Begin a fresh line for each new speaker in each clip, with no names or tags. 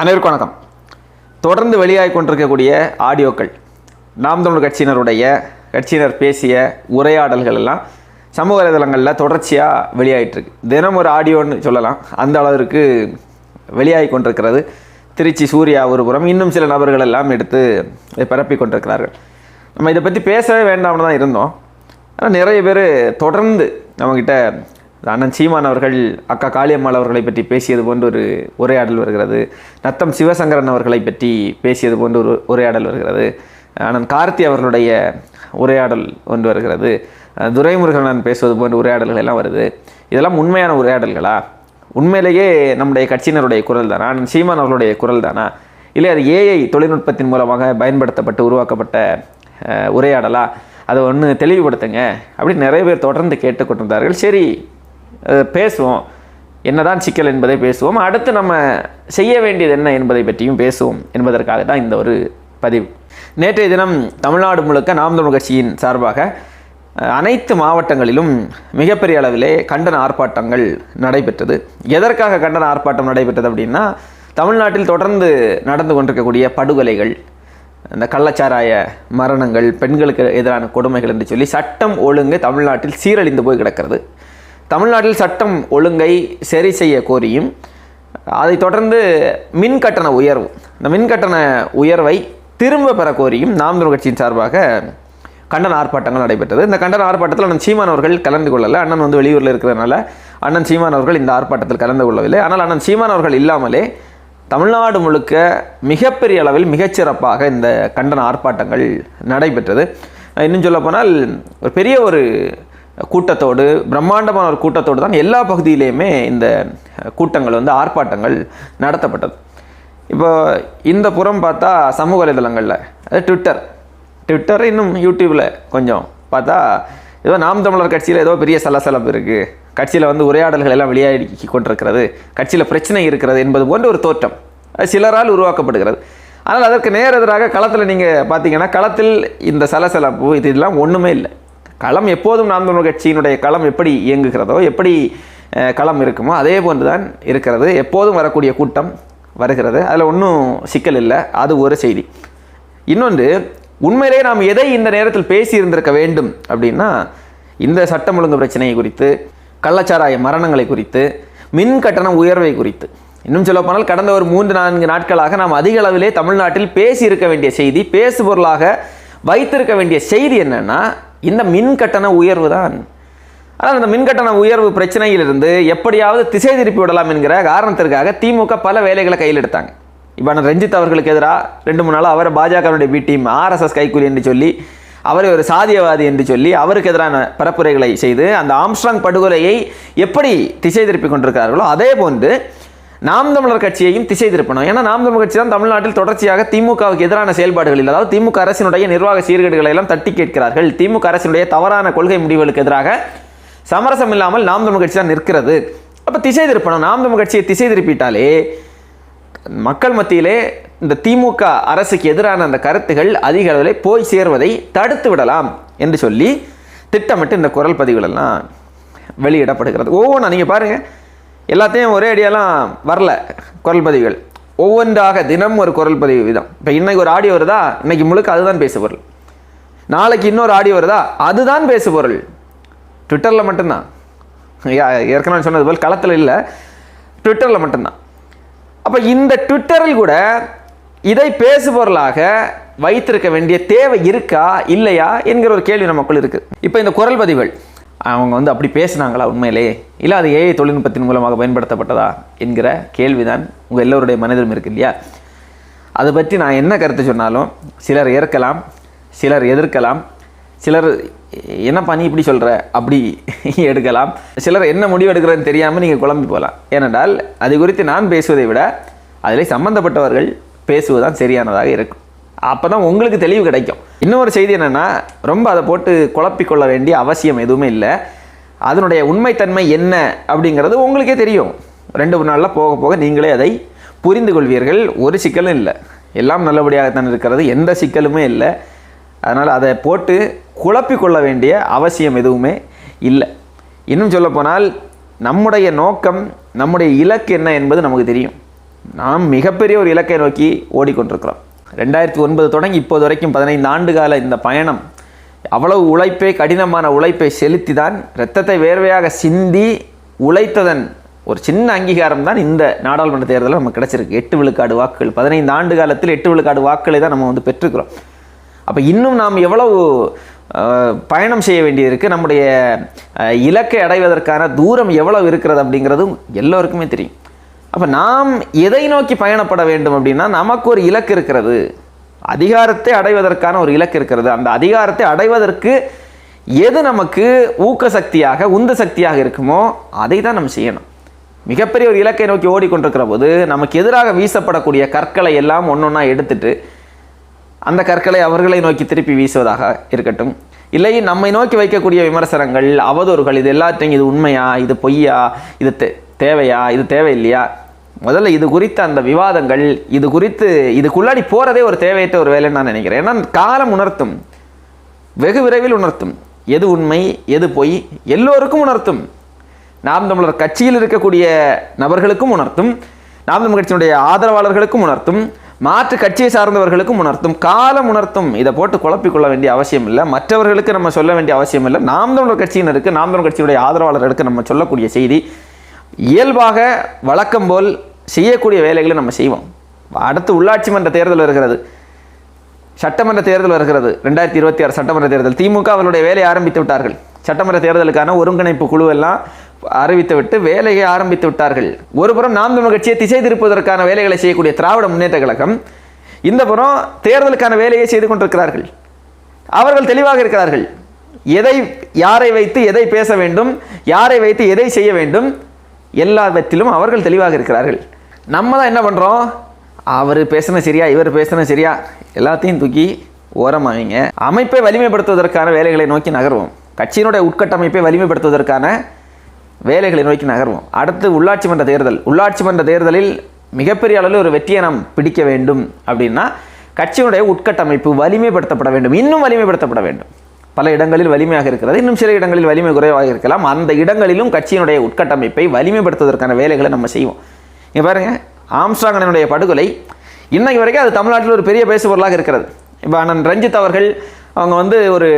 அனைவருக்கும் வணக்கம். தொடர்ந்து வெளியாகி கொண்டிருக்கக்கூடிய ஆடியோக்கள் நாம் தமிழ் கட்சியினருடைய கட்சியினர் பேசிய உரையாடல்கள் எல்லாம் சமூக வலைதளங்களில் தொடர்ச்சியாக வெளியாகிட்டுருக்கு தினம் ஒரு ஆடியோன்னு சொல்லலாம். அந்த அளவிற்கு வெளியாகி கொண்டிருக்கிறது. திருச்சி சூர்யா ஒரு புறம் இன்னும் சில நபர்கள் எல்லாம் எடுத்து பரப்பி கொண்டிருக்கிறார்கள். நம்ம இதை பற்றி பேசவே வேண்டாம்னு தான் இருந்தோம். ஆனால் நிறைய பேர் தொடர்ந்து நம்மக்கிட்ட அண்ணன் சீமான் அவர்கள் அக்கா காளியம்மாள் அவர்களை பற்றி பேசியது போன்ற ஒரு உரையாடல் வருகிறது. நத்தம் சிவசங்கரன் அவர்களை பற்றி பேசியது போன்ற ஒரு உரையாடல் வருகிறது. அண்ணன் கார்த்தி அவர்களுடைய உரையாடல் ஒன்று வருகிறது. துரைமுருகன் பேசுவது போன்ற உரையாடல்கள் எல்லாம் வருது. இதெல்லாம் உண்மையான உரையாடல்களா? உண்மையிலேயே நம்முடைய கட்சியினருடைய குரல் தானா அண்ணன் சீமான் அவர்களுடைய குரல் தானா இல்லை அது ஏஐ தொழில்நுட்பத்தின் மூலமாக பயன்படுத்தப்பட்டு உருவாக்கப்பட்ட உரையாடலா? அதை ஒன்று தெளிவுபடுத்துங்க. அப்படின்னு நிறைய பேர் தொடர்ந்து கேட்டுக்கொண்டிருந்தார்கள். சரி பேசுவோம். என்னதான் சிக்கல் என்பதை பேசுவோம். அடுத்து நம்ம செய்ய வேண்டியது என்ன என்பதை பற்றியும் பேசுவோம் என்பதற்காக தான் இந்த ஒரு பதிவு. நேற்றைய தினம் தமிழ்நாடு முழுக்க நாம் தமிழ் கட்சியின் சார்பாக அனைத்து மாவட்டங்களிலும் மிகப்பெரிய அளவிலே கண்டன ஆர்ப்பாட்டங்கள் நடைபெற்றது. எதற்காக கண்டன ஆர்ப்பாட்டம் நடைபெற்றது அப்படின்னா தமிழ்நாட்டில் தொடர்ந்து நடந்து கொண்டிருக்கக்கூடிய படுகொலைகள் அந்த கள்ளச்சாராய மரணங்கள் பெண்களுக்கு எதிரான கொடுமைகள் என்று சொல்லி சட்டம் ஒழுங்கு தமிழ்நாட்டில் சீரழிந்து போய் கிடக்கிறது. தமிழ்நாட்டில் சட்டம் ஒழுங்கை சரி செய்ய கோரியும் அதைத் தொடர்ந்து மின் கட்டண உயர்வு. இந்த மின் கட்டண உயர்வை திரும்ப பெற கோரியும் நாம் தமிழ் கட்சியின் சார்பாக கண்டன ஆர்ப்பாட்டங்கள் நடைபெற்றது. இந்த கண்டன ஆர்ப்பாட்டத்தில் அண்ணன் சீமான் அவர்கள் கலந்து கொள்ளலை. அண்ணன் வந்து வெளியூரில் இருக்கிறதுனால அண்ணன் சீமான் அவர்கள் இந்த ஆர்ப்பாட்டத்தில் கலந்து கொள்ளவில்லை. ஆனால் அண்ணன் சீமான் அவர்கள் இல்லாமலே தமிழ்நாடு முழுக்க மிகப்பெரிய அளவில் மிகச்சிறப்பாக இந்த கண்டன ஆர்ப்பாட்டங்கள் நடைபெற்றது. இன்னும் சொல்லப்போனால் ஒரு பெரிய ஒரு கூட்டத்தோடு பிரம்மாண்டமான ஒரு கூட்டத்தோடு தான் எல்லா பகுதியிலையுமே இந்த கூட்டங்கள் வந்து ஆர்ப்பாட்டங்கள் நடத்தப்பட்டது. இப்போ இந்த புறம் பார்த்தா சமூக வலைதளங்களில் அது ட்விட்டர் ட்விட்டர் இன்னும் யூடியூப்பில் கொஞ்சம் பார்த்தா ஏதோ நாம் தமிழர் கட்சியில் ஏதோ பெரிய சலசலப்பு இருக்குது கட்சியில் வந்து உரையாடல்கள் எல்லாம் வெளியாகி கொண்டிருக்கிறது. கட்சியில் பிரச்சனை இருக்கிறது என்பது போன்ற ஒரு தோற்றம். அது சிலரால் உருவாக்கப்படுகிறது. ஆனால் அதற்கு நேர் எதிராக களத்தில் நீங்கள் பார்த்தீங்கன்னா களத்தில் இந்த சலசலப்பு இது இதெல்லாம் ஒன்றுமே இல்லை. களம் எப்போதும் நாம் தமிழர் கட்சியினுடைய களம் எப்படி இயங்குகிறதோ எப்படி களம் இருக்குமோ அதே போன்று தான் இருக்கிறது. எப்போதும் வரக்கூடிய கூட்டம் வருகிறது. அதில் ஒன்றும் சிக்கல் இல்லை. அது ஒரு செய்தி. இன்னொன்று உண்மையிலே நாம் எதை இந்த நேரத்தில் பேசி இருந்திருக்க வேண்டும் அப்படின்னா இந்த சட்டம் ஒழுங்கு பிரச்சனையை குறித்து கள்ளச்சாராய மரணங்களை குறித்து மின் கட்டண உயர்வை குறித்து. இன்னும் சொல்லப்போனால் கடந்த ஒரு மூன்று நான்கு நாட்களாக நாம் அதிக அளவிலே தமிழ்நாட்டில் பேசியிருக்க வேண்டிய செய்தி பேசுபொருளாக வைத்திருக்க வேண்டிய செய்தி என்னன்னா இந்த மின் கட்டண உயர்வு தான். ஆனால் அந்த மின்கட்டண உயர்வு பிரச்சனையிலிருந்து எப்படியாவது திசை திருப்பி விடலாம் என்கிற காரணத்திற்காக திமுக பல வேலைகளை கையில் எடுத்தாங்க. இப்போ நான் ரஞ்சித் அவர்களுக்கு எதிராக ரெண்டு மூணு நாள் அவரை பாஜகவுடைய பி டீம் ஆர்எஸ்எஸ் கைக்கூலி என்று சொல்லி அவரை ஒரு சாதியவாதி என்று சொல்லி அவருக்கு எதிரான பரப்புரைகளை செய்து அந்த ஆம்ஸ்ட்ராங் படுகொலையை எப்படி திசை திருப்பி கொண்டிருக்கிறார்களோ அதே போன்று நாம் தமிழர் கட்சியையும் திசை திருப்பணும். ஏன்னா நாம் தமிழர் கட்சி தான் தமிழ்நாட்டில் தொடர்ச்சியாக திமுகவுக்கு எதிரான செயல்பாடுகளில் அதாவது திமுக அரசினுடைய நிர்வாக சீர்கேடுகளை எல்லாம் தட்டி கேட்கிறார்கள். திமுக அரசினுடைய தவறான கொள்கை முடிவுகளுக்கு எதிராக சமரசம் இல்லாமல் நாம் தமிழ் கட்சி தான் நிற்கிறது. அப்போ திசை திருப்பணும். நாம் தமிழ் கட்சியை திசை திருப்பிட்டாலே மக்கள் மத்தியிலே இந்த திமுக அரசுக்கு எதிரான அந்த கருத்துகள் அதிக அளவில் போய் சேர்வதை தடுத்து விடலாம் என்று சொல்லி திட்டமிட்டு இந்த குரல் பதிவுகளெல்லாம் வெளியிடப்படுகிறது. ஒவ்வொன்றா நீங்கள் பாருங்கள் எல்லாத்தையும் ஒரே அடியெல்லாம் வரல குரல் பதிவுகள். ஒவ்வொன்றாக தினம் ஒரு குரல் பதிவு விதம். இப்போ இன்னைக்கு ஒரு ஆடியோ வருதா? இன்னைக்கு முழுக்க அதுதான் பேசுபொருள் நாளைக்கு இன்னொரு ஆடியோ வருதா? அதுதான் பேசுபொருள் ட்விட்டரில் மட்டும்தான். ஏற்கனவே சொன்னது போல் களத்தில் இல்லை. ட்விட்டரில் மட்டும்தான். அப்போ இந்த ட்விட்டரில் கூட இதை பேசுபொருளாக வைத்திருக்க வேண்டிய தேவை இருக்கா? இல்லையா? என்கிற ஒரு கேள்வி நமக்குள் இருக்குது இப்போ இந்த குரல் பதிவுகள். அவங்க வந்து அப்படி பேசுனாங்களா உண்மையிலே? இல்லை அது ஏஐ தொழில்நுட்பத்தின் மூலமாக பயன்படுத்தப்பட்டதா என்கிற கேள்விதான் உங்கள் எல்லோருடைய மனதிலும் இருக்கு இல்லையா? அதை பற்றி நான் என்ன கருத்து சொன்னாலும் சிலர் ஏற்கலாம் சிலர் எதிர்க்கலாம் சிலர் என்னப்பா நீ இப்படி சொல்கிற அப்படி எடுக்கலாம். சிலர் என்ன முடிவு எடுக்கிறதுன்னு தெரியாமல் நீங்கள் குழம்பி போகலாம். ஏனென்றால் அது குறித்து நான் பேசுவதை விட அதில் சம்மந்தப்பட்டவர்கள் பேசுவதுதான் சரியானதாக இருக்கும். அப்போ தான் உங்களுக்கு தெளிவு கிடைக்கும். இன்னொரு செய்தி என்னென்னா ரொம்ப அதை போட்டு குழப்பிக்கொள்ள வேண்டிய அவசியம் எதுவுமே இல்லை. அதனுடைய உண்மைத்தன்மை என்ன அப்படிங்கிறது உங்களுக்கே தெரியும். ரெண்டு மூணு நாளில் போக போக நீங்களே அதை புரிந்து கொள்வீர்கள். ஒரு சிக்கலும் இல்லை. எல்லாம் நல்லபடியாகத்தான் இருக்கிறது. எந்த சிக்கலுமே இல்லை. அதனால் அதை போட்டு குழப்பிக்கொள்ள வேண்டிய அவசியம் எதுவுமே இல்லை. இன்னும் சொல்லப்போனால் நம்முடைய நோக்கம் நம்முடைய இலக்கு என்ன என்பது நமக்கு தெரியும். நாம் மிகப்பெரிய ஒரு இலக்கை நோக்கி ஓடிக்கொண்டிருக்கிறோம். ரெண்டாயிரத்தி ஒன்பது தொடங்கி இப்போது வரைக்கும் பதினைந்து ஆண்டு கால இந்த பயணம் அவ்வளவு உழைப்பை கடினமான உழைப்பை செலுத்தி தான் இரத்தத்தை வேர்வையாக சிந்தி உழைத்ததன் ஒரு சின்ன அங்கீகாரம் தான் இந்த நாடாளுமன்ற தேர்தலில் நமக்கு கிடைச்சிருக்கு. எட்டு விழுக்காடு வாக்குகள் பதினைந்து ஆண்டு காலத்தில் எட்டு விழுக்காடு வாக்குகளை தான் நம்ம வந்து பெற்றுக்கிறோம் அப்போ இன்னும் நாம் எவ்வளவு பயணம் செய்ய வேண்டியிருக்கு? நம்முடைய இலக்கை அடைவதற்கான தூரம் எவ்வளவு இருக்கிறது அப்படிங்கிறதும் எல்லோருக்குமே தெரியும். அப்போ நாம் எதை நோக்கி பயணப்பட வேண்டும் அப்படின்னா நமக்கு ஒரு இலக்கு இருக்கிறது. அதிகாரத்தை அடைவதற்கான ஒரு இலக்கு இருக்கிறது. அந்த அதிகாரத்தை அடைவதற்கு எது நமக்கு ஊக்க சக்தியாக உந்து சக்தியாக இருக்குமோ அதை தான் நம்ம செய்யணும். மிகப்பெரிய ஒரு இலக்கை நோக்கி ஓடிக்கொண்டிருக்கிற போது நமக்கு எதிராக வீசப்படக்கூடிய கற்களை எல்லாம் ஒன்றொன்னா எடுத்துட்டு அந்த கற்களை அவர்களை நோக்கி திருப்பி வீசுவதாக இருக்கட்டும். இல்லை நம்மை நோக்கி வைக்கக்கூடிய விமர்சனங்கள் அவதூறுகள் இது எல்லாத்தையும் இது உண்மையா இது பொய்யா இது தேவையா? இது தேவையில்லையா? முதல்ல இது குறித்த அந்த விவாதங்கள் இது குறித்து இதுக்குள்ளாடி போகிறதே ஒரு தேவையற்ற ஒரு வேலைன்னு நான் நினைக்கிறேன். ஏன்னா காலம் உணர்த்தும். வெகு விரைவில் உணர்த்தும். எது உண்மை எது பொய் எல்லோருக்கும் உணர்த்தும். நாம் தமிழர் கட்சியில் இருக்கக்கூடிய நபர்களுக்கும் உணர்த்தும். நாம் தமிழ் கட்சியினுடைய ஆதரவாளர்களுக்கும் உணர்த்தும். மாற்று கட்சியை சார்ந்தவர்களுக்கும் உணர்த்தும். காலம் உணர்த்தும். இதை போட்டு குழப்பிக்கொள்ள வேண்டிய அவசியம் இல்லை. மற்றவர்களுக்கு நம்ம சொல்ல வேண்டிய அவசியம் இல்லை. நாம் தமிழர் கட்சியினருக்கு நாம் தமிழர் கட்சியுடைய ஆதரவாளர்களுக்கு நம்ம சொல்லக்கூடிய செய்தி இயல்பாக வழக்கம் போல் செய்யக்கூடிய வேலைகளை நம்ம செய்வோம். அடுத்து உள்ளாட்சி மன்ற தேர்தல் வருகிறது. சட்டமன்ற தேர்தல் வருகிறது. ரெண்டாயிரத்தி இருபத்தி ஆறு சட்டமன்ற தேர்தல். திமுக அவர்களுடைய வேலையை ஆரம்பித்து விட்டார்கள். சட்டமன்ற தேர்தலுக்கான ஒருங்கிணைப்பு குழுவெல்லாம் அறிவித்து விட்டு வேலையை ஆரம்பித்து விட்டார்கள். ஒருபுறம் நாம் தமிழ் கட்சியை திசை திருப்பதற்கான வேலைகளை செய்யக்கூடிய திராவிட முன்னேற்ற கழகம் இந்த புறம் தேர்தலுக்கான வேலையை செய்து கொண்டிருக்கிறார்கள். அவர்கள் தெளிவாக இருக்கிறார்கள். எதை யாரை வைத்து எதை பேச வேண்டும் யாரை வைத்து எதை செய்ய வேண்டும் எல்லாவற்றிலும் அவர்கள் தெளிவாக இருக்கிறார்கள். நம்ம தான் என்ன பண்ணுறோம் அவர் பேசுன சரியா இவர் பேசுன சரியா? எல்லாத்தையும் தூக்கி ஓரமாவீங்க அமைப்பை வலிமைப்படுத்துவதற்கான வேலைகளை நோக்கி நகர்வோம். கட்சியினுடைய உட்கட்டமைப்பை வலிமைப்படுத்துவதற்கான வேலைகளை நோக்கி நகர்வோம். அடுத்து உள்ளாட்சி மன்ற தேர்தல். உள்ளாட்சி மன்ற தேர்தலில் மிகப்பெரிய அளவில் ஒரு வெற்றியை நாம் பிடிக்க வேண்டும் அப்படின்னா கட்சியினுடைய உட்கட்டமைப்பு வலிமைப்படுத்தப்பட வேண்டும். இன்னும் வலிமைப்படுத்தப்பட வேண்டும். பல இடங்களில் வலிமையாக இருக்கிறது. இன்னும் சில இடங்களில் வலிமை குறைவாக இருக்கலாம். அந்த இடங்களிலும் கட்சியினுடைய உட்கட்டமைப்பை வலிமைப்படுத்துவதற்கான வேலைகளை நம்ம செய்வோம். இங்கே பாருங்கள் ஆம்ஸ்டாங்கனுடைய படுகொலை. இன்னைக்கு வரைக்கும் அது தமிழ்நாட்டில் ஒரு பெரிய பேசுபொருளாக இருக்கிறது. இப்போ அண்ணன் ரஞ்சித் அவர்கள் அவங்க வந்து ஒரு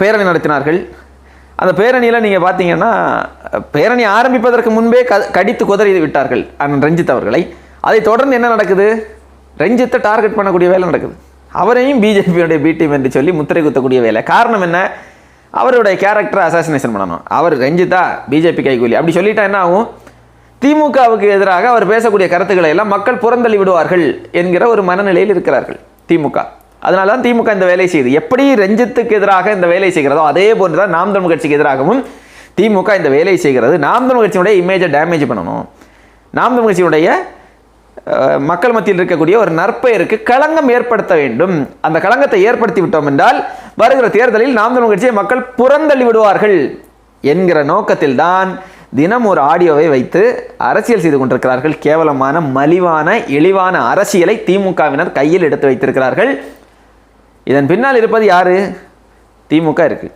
பேரணி நடத்தினார்கள். அந்த பேரணியில் நீங்கள் பார்த்தீங்கன்னா பேரணி ஆரம்பிப்பதற்கு முன்பே க கடித்து குதறி விட்டார்கள் அண்ணன் ரஞ்சித் அவர்களை. அதை தொடர்ந்து என்ன நடக்குது? ரஞ்சித்தை டார்கெட் பண்ணக்கூடிய வேலை நடக்குது. அவரையும் பிஜேபியுடைய பி டீம் என்று சொல்லி முத்திரை குத்தக்கூடிய வேலை. காரணம் என்ன? அவருடைய கேரக்டரை அசாசினேஷன் பண்ணணும். அவர் ரஞ்சிதா பிஜேபி கைகூலி. அப்படி சொல்லிட்டா என்ன ஆகும்? திமுகவுக்கு எதிராக அவர் பேசக்கூடிய கருத்துக்களை எல்லாம் மக்கள் புறந்தள்ளி விடுவார்கள் என்கிற ஒரு மனநிலையில் இருக்கிறார்கள் திமுக. அதனால தான் திமுக இந்த வேலை செய்யுது. எப்படி ரஞ்சித்துக்கு எதிராக இந்த வேலை செய்கிறதோ அதே போன்று தான் நாம் தமிழ் கட்சிக்கு எதிராகவும் திமுக இந்த வேலை செய்கிறது. நாம் தமிழ் கட்சியினுடைய இமேஜை டேமேஜ் பண்ணணும். நாம் தமிழ் கட்சியினுடைய மக்கள் மத்தியில் இருக்கக்கூடிய ஒரு நற்பெயருக்கு களங்கம் ஏற்படுத்த வேண்டும். அந்த களங்கத்தை ஏற்படுத்தி விட்டோம் என்றால் வருகிற தேர்தலில் நாம் தமிழ் கட்சியை மக்கள் புறந்தள்ளி விடுவார்கள் என்கிற நோக்கத்தில் தான் தினம் ஒரு ஆடியோவை வைத்து அரசியல் செய்து கொண்டிருக்கிறார்கள். கேவலமான மலிவான இழிவான அரசியலை திமுகவினர் கையில் எடுத்து வைத்திருக்கிறார்கள். இதன் பின்னால் இருப்பது யாரு? திமுக இருக்கு.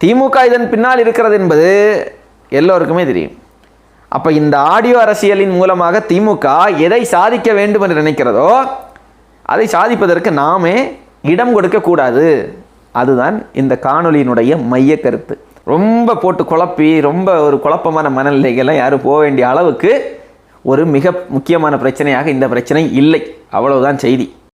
திமுக இதன் பின்னால் இருக்கிறது என்பது எல்லோருக்குமே தெரியும். அப்ப இந்த ஆடியோ அரசியலின் மூலமாக திமுக எதை சாதிக்க வேண்டும் என்று நினைக்கிறதோ அதை சாதிப்பதற்கு நாமே இடம் கொடுக்க கூடாது. அதுதான் இந்த காணொளியினுடைய மைய கருத்து. ரொம்ப போட்டு குழப்பி ரொம்ப ஒரு குழப்பமான மனநிலைகள்லாம் யாரும் போக வேண்டிய அளவுக்கு ஒரு மிக முக்கியமான பிரச்சனையாக இந்த பிரச்சனை இல்லை. அவ்வளவுதான் செய்தி.